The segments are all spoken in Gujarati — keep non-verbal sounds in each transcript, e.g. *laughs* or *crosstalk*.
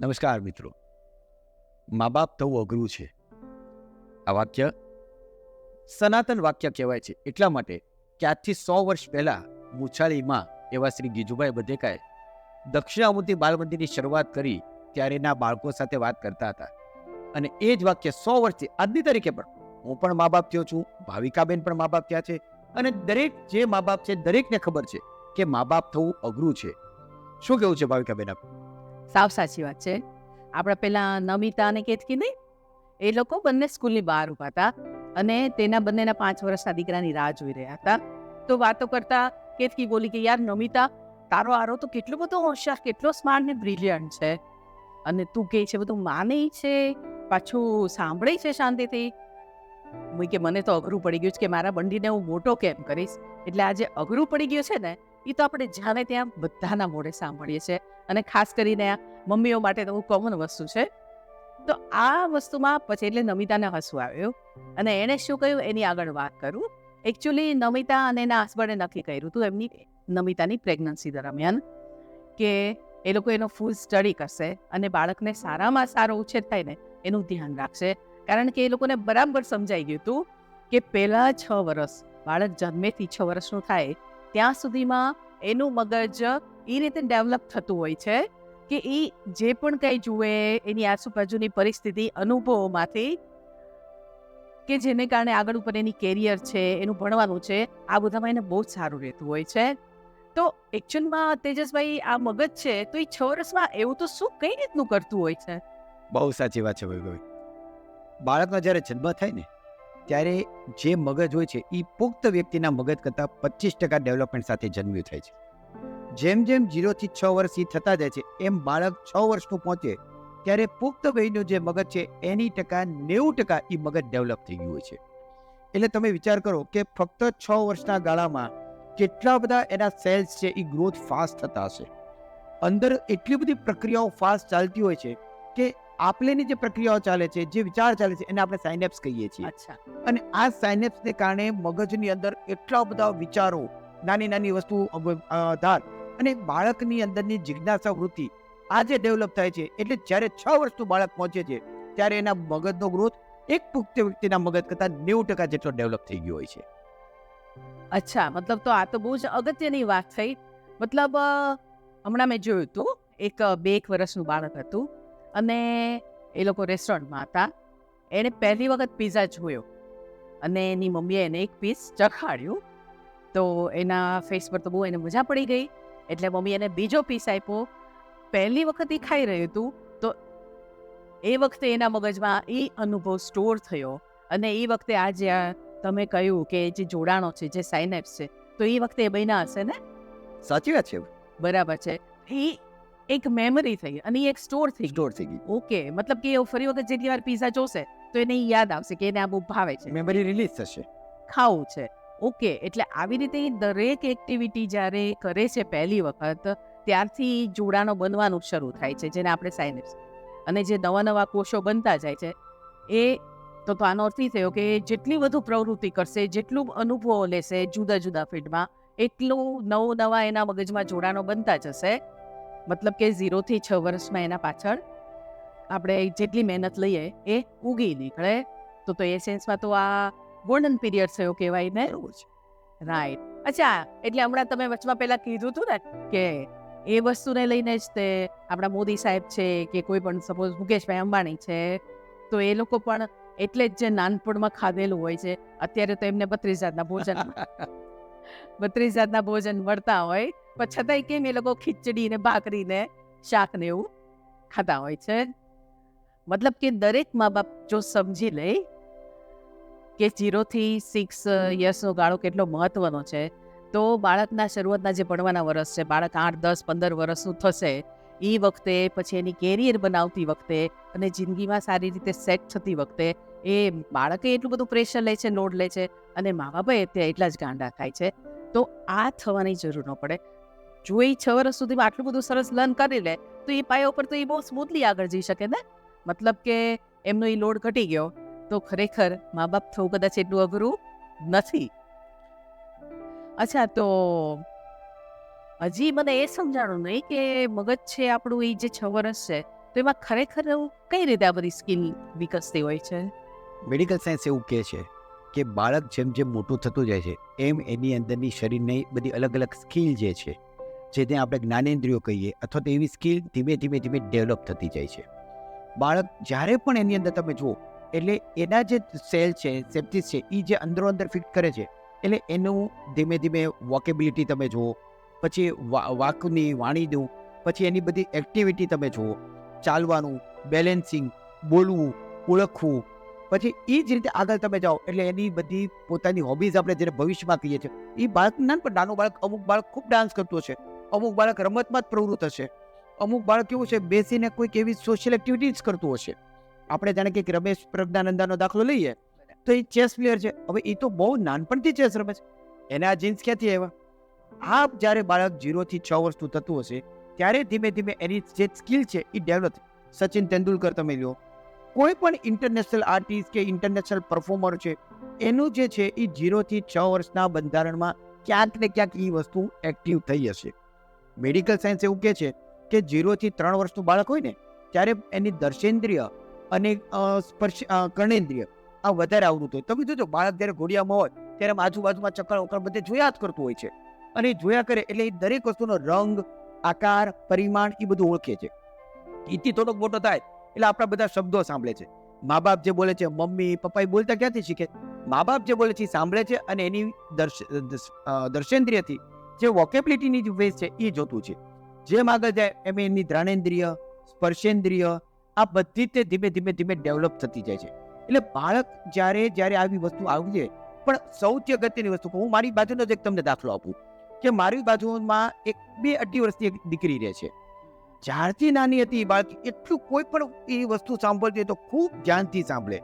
નમસ્કાર મિત્રો. મા બાપ થવું અઘરું છે. આ વાક્ય સનાતન વાક્ય કહેવાય છે. એટલા માટે કે આજથી સો વર્ષ પહેલા મુછાળીમાં એવા શ્રી ગીજુભાઈ બધેકાએ દક્ષિણામૂર્તિ મંદિરની શરૂઆત કરી ત્યારેના બાળકો સાથે વાત કરતા હતા. અને એ જ વાક્ય સો વર્ષથી આજની તારીખે પણ હું પણ મા બાપ થયો છું, ભાવિકાબેન પણ મા બાપ થયા છે અને દરેક જે મા બાપ છે, દરેકને ખબર છે કે મા બાપ થવું અઘરું છે. શું કેવું છે ભાવિકાબેન આપ? સાવ સાચી વાત છે. આપણા પેલા નમિતા અને કેતકી નહીં? એ લોકો બંને સ્કૂલની બહાર ઊભા હતા અને તેના બંનેના પાંચ વર્ષના દીકરાની રાહ જોઈ રહ્યા હતા. તો વાતો કરતા કેતકી બોલી કે, યાર, નમિતા, તારો આરો તો કેટલો બધો હોશિયાર, કેટલો સ્માર્ટ ને બ્રિલિયન્ટ છે. અને તું કે છે બધું માને છે, પાછું સાંભળે છે શાંતિથી. મેં કે, મને તો અઘરું પડી ગયું છે કે મારા બંડીને હું મોટો કેમ કરીશ? એટલે આજે અઘરું પડી ગયું છે ને એ તો આપણે જ્યાં ત્યાં બધાના મોઢે સાંભળીએ છીએ. અને ખાસ કરીને મમ્મીઓ માટે તો કોમન વસ્તુ છે. તો આ વસ્તુમાં પછી એટલે નમિતાને હસવું આવ્યું. અને એણે શું કહ્યું? એની આગળ વાત કરું. એકચ્યુઅલી નમિતા અને એના હસબન્ડે નક્કી કર્યું હતું એમની નમિતાની પ્રેગ્નન્સી દરમિયાન કે એ લોકો એનો ફૂલ સ્ટડી કરશે અને બાળકને સારામાં સારો ઉછેર થાય ને એનું ધ્યાન રાખશે. કારણ કે એ લોકોને બરાબર સમજાઈ ગયું હતું કે પહેલાં છ વર્ષ બાળક જન્મેથી છ વર્ષનું થાય ત્યાં સુધીમાં એનું મગજ એ રીતે ડેવલપ થતું હોય છે કે એ જે પણ કંઈ જુએ, એની આજુબાજુની પરિસ્થિતિ અનુભવોમાંથી કે જેને કારણે આગળ ઉપર એની કેરિયર છે, એનું ભણવાનું છે, આ બધામાં એને બહુ જ સારું રહેતું હોય છે. તો એકચ્યુઅલમાં તેજસભાઈ આ મગજ છે, તો એ છ વર્ષમાં એવું તો શું કઈ રીતનું કરતું હોય છે? બહુ સાચી વાત છે ભાઈ બાળકનો જ્યારે જન્મ થાય ને ત્યારે જે મગજ હોય છે એ પુખ્ત વ્યક્તિના મગજ કરતાં પચીસ ટકા ડેવલપમેન્ટ સાથે જન્મ્યું થાય છે. જેમ જેમ જીરોથી છ વર્ષ એ થતા જાય છે, એમ બાળક છ વર્ષનું પહોંચે, ત્યારે પુખ્ત વયનું જે મગજ છે, એની ટકા નેવું ટકા એ મગજ ડેવલપ થઈ ગયું હોય છે. એટલે તમે વિચાર કરો કે ફક્ત છ વર્ષના ગાળામાં કેટલા બધા એના સેલ્સ છે એ ગ્રોથ ફાસ્ટ થતા હશે. અંદર એટલી બધી પ્રક્રિયાઓ ફાસ્ટ ચાલતી હોય છે કે આપલેની જે પ્રક્રિયાઓ ચાલે છે જે વિચાર ચાલે છે એને આપણે સાયનેપ્સ કહીએ છીએ. અચ્છા. અને આ સાયનેપ્સને કારણે મગજની અંદર એટલા બધા વિચારો નાની નાની વસ્તુ આધાર અને બાળકની અંદરની જિજ્ઞાસા વૃત્તિ આજે ડેવલપ થાય છે. એટલે જ્યારે છ વર્ષનું બાળક પહોંચે છે ત્યારે એના મગજનો ગ્રોથ એક પુખ્ત વ્યક્તિના મગજ કરતાં નેવું ટકા જેટલો ડેવલપ થઈ ગયો હોય છે. અચ્છા મતલબ તો આ તો બહુ જ અગત્યની વાત થઈ. મતલબ હમણાં મેં જોયું હતું એક બે એક વર્ષનું બાળક હતું. અને એ લોકો રેસ્ટોરન્ટમાં હતા. એણે પહેલી વખત પિઝા જોયો. અને એની મમ્મીએ એને એક પીસ ચખાડ્યું. તો એના ફેસ પર તો બહુ એને મજા પડી ગઈ. એટલે મમ્મી એને બીજો પીસ આપ્યો. પહેલી વખત એ ખાઈ રહ્યું હતું તો એ વખતે એના મગજમાં એ અનુભવ સ્ટોર થયો. અને એ વખતે આ જે આ તમે કહ્યું કે જે જોડાણો છે જે સાઇનેપ્સ છે તો એ વખતે એ બન્યા હશે ને? સાચી વાત છે. બરાબર છે. એ એક મેમરી થઈ અને એ એક સ્ટોર થઈ સ્ટોર થઈ ગઈ. ઓકે મતલબ કે ફરી વખત જેટલી વાર પીઝા જોશે તો એને યાદ આવશે કે એને આ બહુ ભાવે છે. મેમરી રિલીઝ થશે. ખાવું છે. ઓકે એટલે આવી રીતે દરેક એક્ટિવિટી જ્યારે કરે છે પહેલી વખત ત્યારથી જોડાણો બનવાનું શરૂ થાય છે જેને આપણે સાયનેપ્સ અને જે નવા નવા કોષો બનતા જાય છે એ તો તો આનો અર્થ એ થયો કે જેટલી વધુ પ્રવૃત્તિ કરશે જેટલું અનુભવો લેશે જુદા જુદા ફિલ્ડમાં એટલું નવું નવા એના મગજમાં જોડાણો બનતા જશે મતલબ કે ઝીરોથી છ વર્ષમાં એના પાછળ આપણે જેટલી મહેનત લઈએ એ ઉગી નીકળે. તો તો એ સેન્સમાં તો આ ગોલ્ડન પીરિયડ થયો કહેવાય ને? રાઈટ અચ્છા એટલે હમણાં તમે વચમાં પહેલા કીધું હતું ને કે એ વસ્તુને લઈને જ તે આપણા મોદી સાહેબ છે કે કોઈ પણ સપોઝ મુકેશભાઈ અંબાણી છે તો એ લોકો પણ એટલે જ જે નાનપણમાં ખાધેલું હોય છે. અત્યારે તો એમને બત્રીસ જાતના ભોજન *laughs* બત્રીસ જાતના ભોજન મળતા હોય, પણ છતાંય કેમ એ લોકો ખીચડી ને ભાખરી ને શાક ને એવું ખાતા હોય છે? મતલબ કે દરેક મા બાપ જો સમજી લે કે જીરોથી સિક્સ યર્સનો ગાળો કેટલો મહત્વનો છે, તો બાળકના શરૂઆતના જે ભણવાના વર્ષ છે, બાળક આઠ, દસ, પંદર વર્ષનું થશે એ વખતે, પછી એની કેરિયર બનાવતી વખતે અને જિંદગીમાં સારી રીતે સેટ થતી વખતે એ બાળકે એટલું બધું પ્રેશર લે છે લોડ લે છે અને મા બાપે ત્યાં એટલા જ ગાંડા થાય છે. તો આ થવાની જરૂર ન પડે. જો એ છ વર્ષ સુધીમાં આટલું બધું સરસ લર્ન કરી લે, તો એ પાયા ઉપર તો એ બહુ સ્મૂથલી આગળ જઈ શકે ને? મતલબ કે એમનો એ લોડ ઘટી ગયો, તો ખરેખર મા બાપ થવું કદાચ એટલું અઘરું નથી. અચ્છા, તો હજી મને એ સમજાણું નહીં કે મગજ છે આપણું એ જે છ વર્ષ છે, તો એમાં ખરેખર કઈ રીતે આ બધી સ્કિલ વિકસતી હોય છે? મેડિકલ સાયન્સ એવું કહે છે કે બાળક જેમ જેમ મોટું થતું જાય છે, એમ એની અંદરની શરીરની બધી અલગ અલગ સ્કિલ જે છે, જે ત્યાં આપણે જ્ઞાનેન્દ્રિયો કહીએ અથવા તો એવી સ્કિલ ધીમે ધીમે ધીમે ડેવલપ થતી જાય છે. બાળક જ્યારે પણ એની અંદર તમે જુઓ, એટલે એના જે સેલ છે સેપ્ટિસ છે એ જે અંદરો અંદર ફિટ કરે છે, એટલે એનું ધીમે ધીમે વોકેબિલિટી તમે જુઓ પછી વાકની વાણીનું પછી એની બધી એક્ટિવિટી તમે જુઓ. ચાલવાનું બેલેન્સિંગ બોલવું, ઓળખવું. પછી એ જ રીતે આગળ તમે જાઓ, એટલે એની બધી પોતાની હોબીઝ આપણે જેને ભવિષ્યમાં કહીએ છીએ એ બાળક નાનપણ નાનું બાળક, અમુક બાળક ખૂબ ડાન્સ કરતું હશે અમુક બાળક રમતમાં જ પ્રવૃત્ત હશે, અમુક બાળક કેવું છે, બેસીને કોઈક એવી સોશિયલ એક્ટિવિટીઝ કરતું હશે. આપણે જાણે કે રમેશ પ્રજ્ઞાનંદાનો દાખલો લઈએ, તો એ ચેસ પ્લેયર છે. હવે એ તો બહુ નાનપણથી ચેસ રમે છે. એના જીન્સ ક્યાંથી આવ્યા? આ જ્યારે બાળક જીરોથી છ વર્ષનું થતું હશે, ત્યારે ધીમે ધીમે એની જે સ્કિલ છે એ ડેવલપ સચિન તેંડુલકર તમે લ્યો કોઈ પણ ઇન્ટરનેશનલ આર્ટિસ્ટ કે ઇન્ટરનેશનલ પરફોર્મર છે, એનું જે છે એ જીરોથી છ વર્ષના બંધારણમાં ક્યાંક ને ક્યાંક એ વસ્તુ એક્ટિવ થઈ હશે. મેડિકલ સાયન્સ એવું કહે છે કે જીરોથી ત્રણ વર્ષનું બાળક હોય ને, ત્યારે એની દર્શેન્દ્રિય અને સ્પર્શ કર્ણેન્દ્રિય આ વધારે આવડતું હોય. તમે જોજો, બાળક જ્યારે ઘોડિયામાં હોય, ત્યારે આજુબાજુમાં ચક્કર વક્કર બધે જોયા જ કરતું હોય છે. અને જોયા કરે એટલે એ દરેક વસ્તુનો રંગ, આકાર, પરિમાણ એ બધું ઓળખે છે. એથી થોડોક મોટો થાય એટલે આપણા બધા શબ્દો સાંભળે છે. મા બાપ જે બોલે છે, મમ્મી પપ્પા બોલતા ક્યાંથી શીખે? મા બાપ જે બોલે છે, એ સાંભળે છે અને એની દર્શ દર્શેન્દ્રિયથી જે વોકેબિલિટીની જે વેસ છે, એ જોતું છે. જેમ આગળ જાય, એમ એની ધ્રાણેન્દ્રિય, સ્પર્શેન્દ્રિય, આ બધી તે ધીમે ધીમે ધીમે ડેવલપ થતી જાય છે. એટલે બાળક જ્યારે જ્યારે આવી વસ્તુ આવી જાય પણ સૌથી અગત્યની વસ્તુ હું મારી બાજુનો જ એક તમને દાખલો આપું. કે મારી બાજુમાં એક બે અઢી વર્ષની એક દીકરી રહે છે. જ્યારથી નાની હતી એ બાળકી એટલું કોઈ પણ એ વસ્તુ સાંભળતી તો ખૂબ ધ્યાનથી સાંભળે.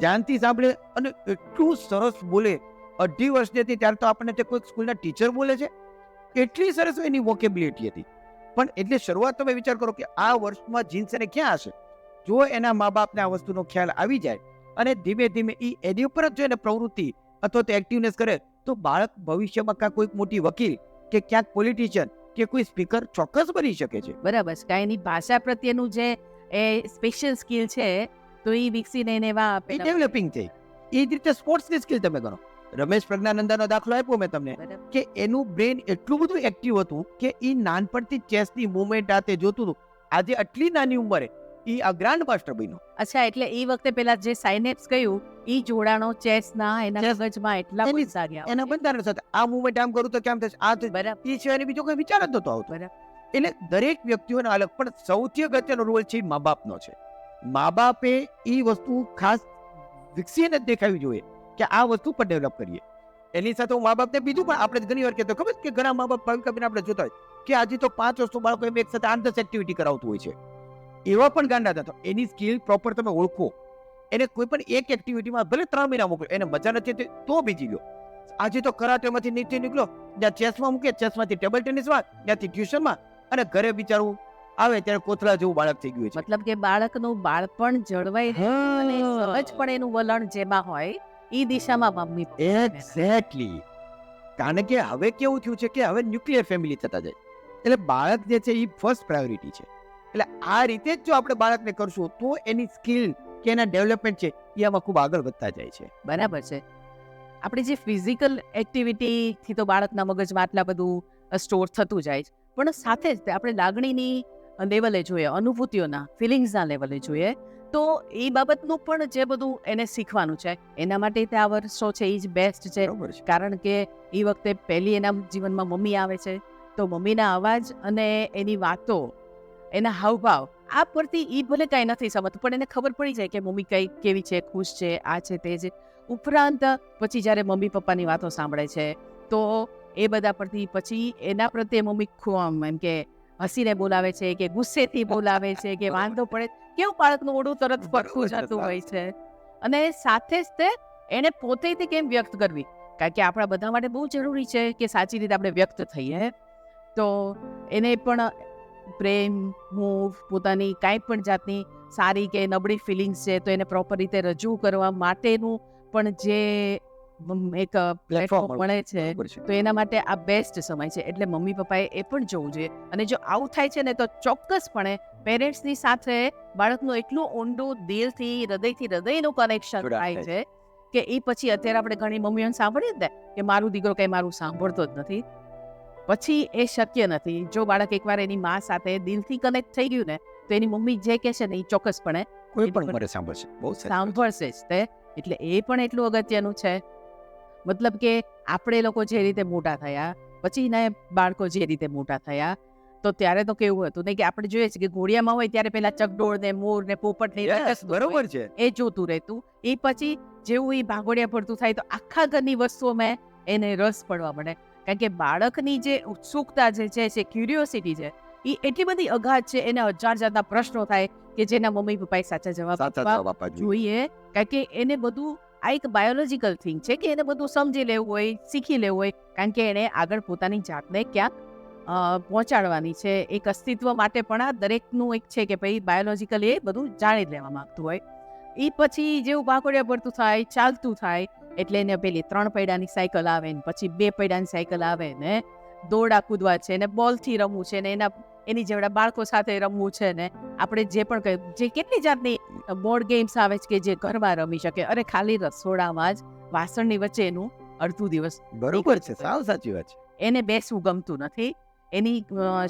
ધ્યાનથી સાંભળે અને એટલું સરસ બોલે. અઢી વર્ષની હતી ત્યારે તો આપણને તે કોઈ સ્કૂલના ટીચર બોલે છે. એટલી સરસ એની વોકેબિલિટી હતી. પણ એટલે શરૂઆત તમે વિચાર કરો કે આ વર્ષમાં જીન્સ એને ક્યાં હશે? જો એના મા બાપને આ વસ્તુનો ખ્યાલ આવી જાય અને ધીમે ધીમે એ એની ઉપર જ જો એને પ્રવૃત્તિ અથવા તો એક્ટિવનેસ કરે તો બાળક ભવિષ્યમાં કાં કોઈક મોટી વકીલ કે ક્યાંક પોલિટિશિયન કે કોઈ સ્પીકર ચોક્કસ બની શકે છે? બરાબર છે. કાંઈ એની ભાષા પ્રત્યેનું જે એ સ્પેશિયલ સ્કિલ છે તો એ વિકસીને એને એવા પેલા- ડેવલપિંગ થઈ. એ જ રીતે સ્પોર્ટ્સની સ્કિલ તમે કરો. રમેશ પ્રજ્ઞાનંદાનો દાખલો આપ્યો મેં તમને કે એનું બ્રેન એટલું બધું એક્ટિવ હતું કે એ નાનપણથી ચેસની મુવમેન્ટ આતે જોતું હતું. આજે આટલી નાની ઉંમરે એ આ ગ્રાન્ડ માસ્ટર બન્યો. અચ્છા એટલે એ વખતે પેલા જે સાઇનેપ્સ કહ્યું એ જોડાણો ચેસના એના. મગજમાં એટલા ગયા. એના બંધારણ સાથે. આ મુવમેન્ટ આમ કરું તો કેમ થશે? આ તો બરાબર. એ સિવાયની બીજો કોઈ વિચાર જ નતો આવતો. એટલે દરેક વ્યક્તિઓને અલગ પણ સૌથી અગત્યનો રોલ છે મા બાપનો છે. મા બાપે એ વસ્તુ ખાસ વિકસીને જ દેખાવી જોઈએ કે આ વસ્તુ પર ડેવલપ કરીએ. એની સાથે હું મા બાપને બીજું પણ આપણે ઘણી વાર કહેતો ખબર કે ઘણા મા બાપ ભાવિક આપણે જોતા હોય કે આજે તો પાંચ વર્ષનું બાળકો એમ એક સાથે આંતર એક્ટિવિટી કરાવતું હોય છે. એવા પણ ગાંડા હતા. તો એની સ્કિલ પ્રોપર તમે ઓળખો. એને કોઈ પણ એક એક્ટિવિટીમાં ભલે ત્રણ મહિના મોકલો એને મજા નથી તો બીજી લો આજે તો કરાટેમાંથી નીચે નીકળો ત્યાં ચેસમાં મૂકે ચેસમાંથી ટેબલ ટેનિસમાં ત્યાંથી ટ્યુશનમાં અને ઘરે બિચારવું આવે ત્યારે કોથળા જેવું બાળક થઈ ગયું છે. મતલબ કે બાળકનું બાળપણ જળવાઈ અને સહજ પણ એનું વલણ જેમાં હોય એ દિશામાં મમ્મી એક્ઝેક્ટલી કારણ કે હવે કેવું થયું છે કે હવે ન્યુક્લિયર ફેમિલી થતા જાય. એટલે બાળક જે છે એ ફર્સ્ટ પ્રાયોરિટી છે. એટલે આ રીતે જ જો આપણે બાળકને કરશું તો એની સ્કિલ કે એના ડેવલપમેન્ટ છે એ આમાં ખૂબ આગળ વધતા જાય છે. બરાબર છે. આપણે જે ફિઝિકલ એક્ટિવિટીથી તો બાળકના મગજમાં આટલા બધું સ્ટોર થતું જાય છે. પણ સાથે જ આપણે લાગણીની લેવલે જોઈએ અનુભૂતિઓના ફિલિંગ્સના લેવલે જોઈએ. તો એ બાબતનું પણ જે બધું એને શીખવાનું છે એના માટે તે આ વર્ષો છે એ જ બેસ્ટ છે. કારણ કે એ વખતે પહેલી એના જીવનમાં મમ્મી આવે છે તો મમ્મીના અવાજ અને એની વાતો એના હાવભાવ આ પરથી એ ભલે કાંઈ નથી સમજતું પણ એને ખબર પડી જાય કે મમ્મી કઈ કેવી છે ખુશ છે આ છે તે છે. ઉપરાંત પછી જ્યારે મમ્મી પપ્પાની વાતો સાંભળે છે તો એ બધા પરથી પછી એના પ્રત્યે મમ્મી એમ કે હસીને બોલાવે છે કે ગુસ્સેથી બોલાવે છે કે વાંધો પડે. કેવું બાળકનું ઓડું તરત બરોબર જતું હોય છે. અને સાથે જ તે એને પોતે કેમ વ્યક્ત કરવી? કારણ કે આપણા બધા માટે બહુ જરૂરી છે કે સાચી રીતે આપણે વ્યક્ત થઈએ. તો એને પણ પ્રેમ મૂવ પોતાની કાંઈ પણ જાતની સારી કે નબળી ફિલિંગ્સ છે તો એને પ્રોપર રીતે રજૂ કરવા માટેનું પણ જે એક પ્લેટફોર્મ મળે. છે તો એના માટે આ બેસ્ટ સમય છે. એટલે મમ્મી પપ્પાએ એ પણ જોવું જોઈએ. અને જો આવું થાય છે ને તો ચોક્કસપણે પેરેન્ટ્સની સાથે બાળકનું એટલું ઊંડું દિલથી હૃદયથી હૃદયનું કનેક્શન થાય છે કે એ પછી અત્યારે આપણે ઘણી મમ્મીઓને સાંભળીએ ને કે મારું દીકરો કંઈ મારું સાંભળતો જ નથી. પછી એ શક્ય નથી. જો બાળક એકવાર એની મા સાથે દિલથી કનેક્ટ થઈ ગયું ને તો એની મમ્મી જે કહે છે ને એ ચોક્કસપણે કોઈ પણ ઉંમરે સાંભળશે. બહુ સાંભળશે જ તે. એટલે એ પણ એટલું અગત્યનું છે. મતલબ કે આપણે લોકો જે રીતે મોટા થયા પછી ને બાળકો જે રીતે મોટા થયા તો ત્યારે તો કેવું હતું નહીં કે આપણે જોઈએ છે કે ઘોડિયામાં હોય ત્યારે પેલા ચકડોળ ને મોર ને પોપટ ને. બરોબર છે. એ જોતું રહેતું. એ પછી જેવું એ ભાગોડિયા પડતું થાય તો આખા ઘરની વસ્તુઓમાં એને રસ પડવા મળે. કારણ કે બાળકની જે ઉત્સુકતા જે છે ક્યુરિયોસિટી છે એ એટલી બધી અઘાત છે એને હજાર જાતના પ્રશ્નો થાય કે જેના મમ્મી પપ્પાએ સાચા જવાબ આપવા જોઈએ. જોઈએ. કારણ કે એને બધું આ એક બાયોલોજીકલ થિંગ છે કે એને બધું સમજી લેવું હોય શીખી લેવું હોય કારણ કે એને આગળ પોતાની જાતને ક્યાંક પહોંચાડવાની છે. એક અસ્તિત્વ માટે પણ આ દરેકનું એક છે કે ભાઈ બાયોલોજીકલી એ બધું જાણી લેવા માંગતું હોય. એ પછી જેવું બાંકોડિયા પડતું થાય ચાલતું થાય એટલે એને પેલી ત્રણ પૈડાની સાયકલ આવે ને પછી બે પૈડાની સાયકલ આવે ને દોડા કૂદવા છે ને બોલથી રમવું છે ને એના એની જેવડા બાળકો સાથે રમવું છે ને આપણે જે પણ કહ્યું જે કેટલી જાતની બોર્ડ ગેમ્સ આવે છે કે જે ઘરમાં રમી શકે. અરે ખાલી રસોડામાં જ વાસણની વચ્ચે એનું અડધું દિવસ બરોબર છે સાવ સાચી વાત છે. એને બેસવું ગમતું નથી. એની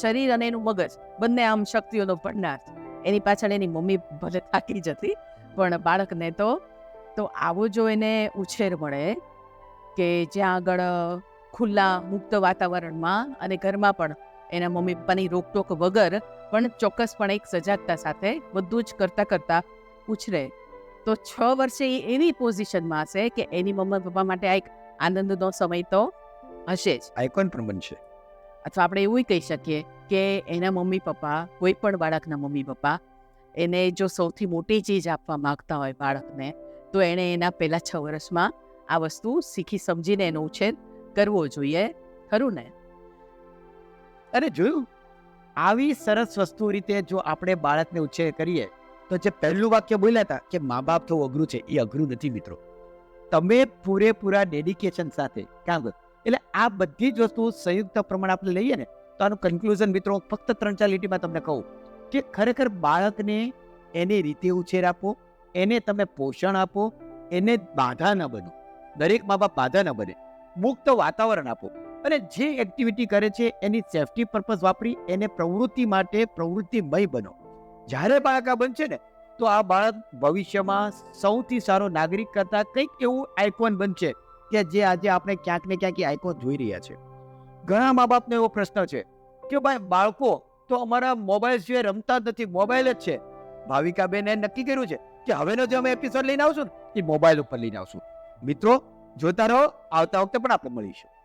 શરીર અને એનું મગજ બંને આમ શક્તિઓનો ભંડાર છે. એની પાછળ એની મમ્મી ભલે થાકી જતી પણ બાળકને તો તો આવો જો એને ઉછેર મળે કે જ્યાં આગળ ખુલ્લા મુક્ત વાતાવરણમાં અને ઘરમાં પણ એના મમ્મી પપ્પાની રોકટોક વગર પણ ચોક્કસપણે એક સજાગતા સાથે બધું જ કરતાં કરતાં ઉછરે. તો છ વર્ષે એ એવી પોઝિશનમાં હશે કે એની મમ્મી પપ્પા માટે આ એક આનંદનો સમય તો હશે જ. આઇકોન પણ બનશે. અથવા આપણે એવું કહી શકીએ કે એના મમ્મી પપ્પા કોઈ પણ બાળકના મમ્મી પપ્પા એને જો સૌથી મોટી ચીજ આપવા માંગતા હોય બાળકને તો એણે એના પહેલાં છ વર્ષમાં આ વસ્તુ શીખી સમજીને એનો ઉછેર કરવો જોઈએ, ખરું ને? અરે જોયું? આવી સરસ વસ્તુ રીતે જો આપણે બાળકને ઉછેર કરીએ, તો જે પહેલું વાક્ય બોલ્યા હતા કે મા બાપ થવું અઘરું છે, એ અઘરું નથી મિત્રો. તમે પૂરેપૂરા ડેડિકેશન સાથે, કામ એટલે આ બધી જ વસ્તુ સંયુક્ત પ્રમાણે આપણે લઈએ ને, તો આનું કન્ક્લુઝન મિત્રો ફક્ત ત્રણ ચાર લીટીમાં તમને કહું કે ખરેખર બાળકને એની રીતે ઉછેર આપો એને તમે પોષણ આપો, એને બાધા ન બનો. દરેક મા બાપ બાધા ન બને. મુક્ત વાતાવરણ આપો. અને જે એક્ટિવિટી કરે છે, એની સેફટી પર્પઝ વાપરી, એને પ્રવૃત્તિ માટે પ્રવૃત્તિમય બનો. જ્યારે બાળક આ બનશે ને, તો આ બાળક ભવિષ્યમાં સૌથી સારો નાગરિક કરતા કંઈક એવું આઇકોન બનશે કે જે આજે આપણે ક્યાંક ને ક્યાંક આઇકોન જોઈ રહ્યા છે. ઘણા મા બાપનો એવો પ્રશ્ન છે કે ભાઈ, બાળકો, તો અમારા મોબાઈલ સિવાય રમતા નથી મોબાઈલ જ છે. ભાવિકાબેને નક્કી કર્યું છે કે હવેનો જે અમે એપિસોડ લઈને આવશું ને, એ મોબાઈલ ઉપર લઈને આવશું. મિત્રો, જોતા રહો, આવતા વખતે પણ આપણે મળીશું.